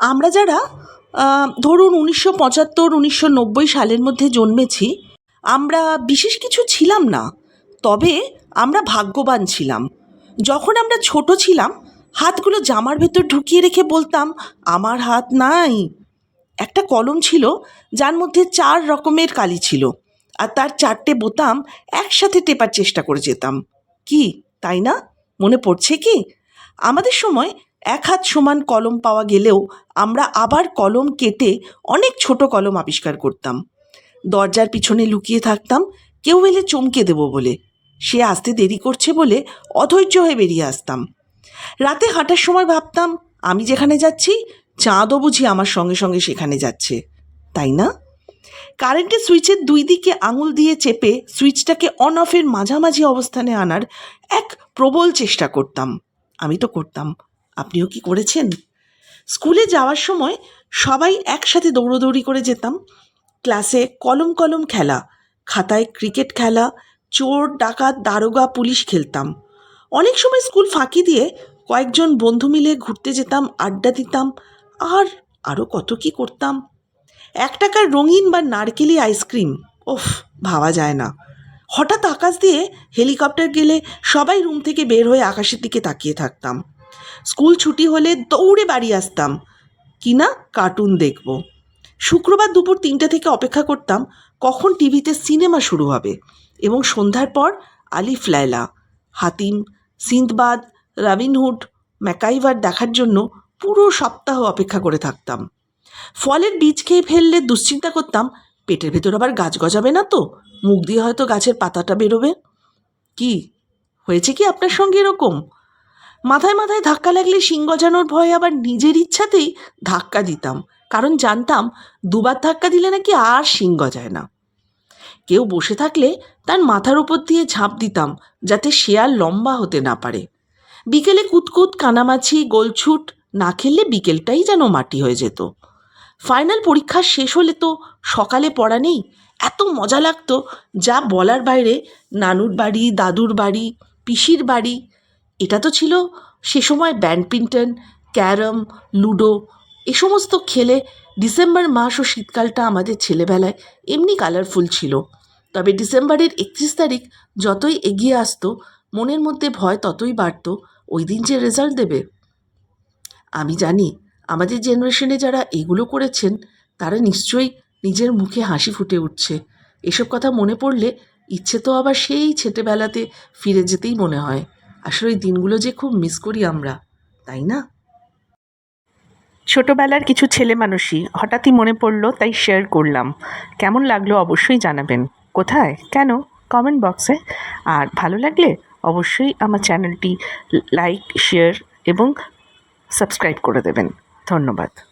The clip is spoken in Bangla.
আমরা যারা ধরুন উনিশশো পঁচাত্তর, উনিশশো নব্বই সালের মধ্যে জন্মেছি, আমরা বিশেষ কিছু ছিলাম না, তবে আমরা ভাগ্যবান ছিলাম। যখন আমরা ছোট ছিলাম, হাতগুলো জামার ভেতর ঢুকিয়ে রেখে বলতাম, আমার হাত নাই। একটা কলম ছিল, যার মধ্যে চার রকমের কালি ছিল, আর তার চারটে বোতাম একসাথে টেপার চেষ্টা করে যেতাম। কি, তাই না? মনে পড়ছে কি? আমাদের সময় এক হাত সমান কলম পাওয়া গেলেও আমরা আবার কলম কেটে অনেক ছোট কলম আবিষ্কার করতাম। দরজার পিছনে লুকিয়ে থাকতাম, কেউ এলে চমকে দেবো বলে। সে আসতে দেরি করছে বলে অধৈর্য হয়ে বেরিয়ে আসতাম। রাতে হাঁটার সময় ভাবতাম, আমি যেখানে যাচ্ছি, চাঁদও বুঝি আমার সঙ্গে সঙ্গে সেখানে যাচ্ছে। তাই না? কারেন্টের সুইচের দুই দিকে আঙুল দিয়ে চেপে সুইচটাকে অন অফের মাঝামাঝি অবস্থানে আনার এক প্রবল চেষ্টা করতাম। আমি তো করতাম। আপনিও কি করেছেন? স্কুলে যাওয়ার সময় সবাই একসাথে দৌড়োদৌড়ি করে যেতাম। ক্লাসে কলম কলম খেলা, খাতায় ক্রিকেট খেলা, চোর, ডাকাত, দারোগা, পুলিশ খেলতাম। অনেক সময় স্কুল ফাঁকি দিয়ে কয়েকজন বন্ধু মিলে ঘুরতে যেতাম, আড্ডা দিতাম, আর আরও কত কি করতাম। এক টাকার রঙিন বা নারকেলি আইসক্রিম, ওফ, ভাবা যায় না। হঠাৎ আকাশ দিয়ে হেলিকপ্টার গেলে সবাই রুম থেকে বের হয়ে আকাশের দিকে তাকিয়ে থাকতাম। স্কুল ছুটি হলে দৌড়ে বাড়ি আসতাম। কি না কার্টুন দেখব। শুক্রবার দুপুর তিনটে থেকে অপেক্ষা করতাম কখন টিভিতে সিনেমা শুরু হবে এবং সন্ধ্যার পর Alif, Laila, Hatim, Sinbad Robin Hood MacGyver দেখার জন্য পুরো সপ্তাহ অপেক্ষা করে থাকতাম। ফলের বীজ খেয়ে ফেললে দুশ্চিন্তা করতাম, পেটের ভেতর আবার গাছ গজাবে না তো, মুখ দিয়ে হয়তো গাছের পাতাটা বেরোবে। কি, হয়েছে কি আপনার সঙ্গে এরকম? মাথায় মাথায় ধাক্কা লাগলে শিং গজানোর ভয়ে আবার নিজের ইচ্ছাতেই ধাক্কা দিতাম। কারণ জানতাম, দুবার ধাক্কা দিলে নাকি আর শিং গজায় না। কেউ বসে থাকলে তার মাথার উপর দিয়ে ঝাঁপ দিতাম, যাতে সে আর লম্বা হতে না পারে। বিকেলে কুতকুত, কানামাছি, গোলছুট না খেললে বিকেলটাই যেন মাটি হয়ে যেত। ফাইনাল পরীক্ষা শেষ হলে তো সকালে পড়া নেই, এত মজা লাগতো। যা বলার বাইরে, নানুর বাড়ি, দাদুর বাড়ি, পিসির বাড়ি এটা তো ছিল সে সময় ব্যাডমিন্টন, ক্যারম, লুডো এ সমস্ত খেলে ডিসেম্বর মাস ও শীতকালটা আমাদের ছেলেবেলায় এমনি কালারফুল ছিল। তবে ডিসেম্বরের একত্রিশ তারিখ যতই এগিয়ে আসতো, মনের মধ্যে ভয় ততই বাড়তো, ওই দিন যে রেজাল্ট দেবে। আমি জানি আমাদের জেনারেশনে যারা এগুলো করেছেন, তারা নিশ্চয়ই নিজের মুখে হাসি ফুটে উঠছে। এসব কথা মনে পড়লে ইচ্ছে তো আবার সেই ছেলেবেলাতে ফিরে যেতেই মনে হয়। আসলে ওই দিনগুলো যে খুব মিস করি আমরা, তাই না? ছোটবেলার কিছু ছেলে মানুষই হঠাৎই মনে পড়ল তাই শেয়ার করলাম। কেমন লাগল অবশ্যই জানাবেন। কোথায়? কেন? কমেন্ট বক্সে আর ভালো লাগলে অবশ্যই আমার চ্যানেলটি লাইক শেয়ার এবং সাবস্ক্রাইব করে দেবেন। ধন্যবাদ।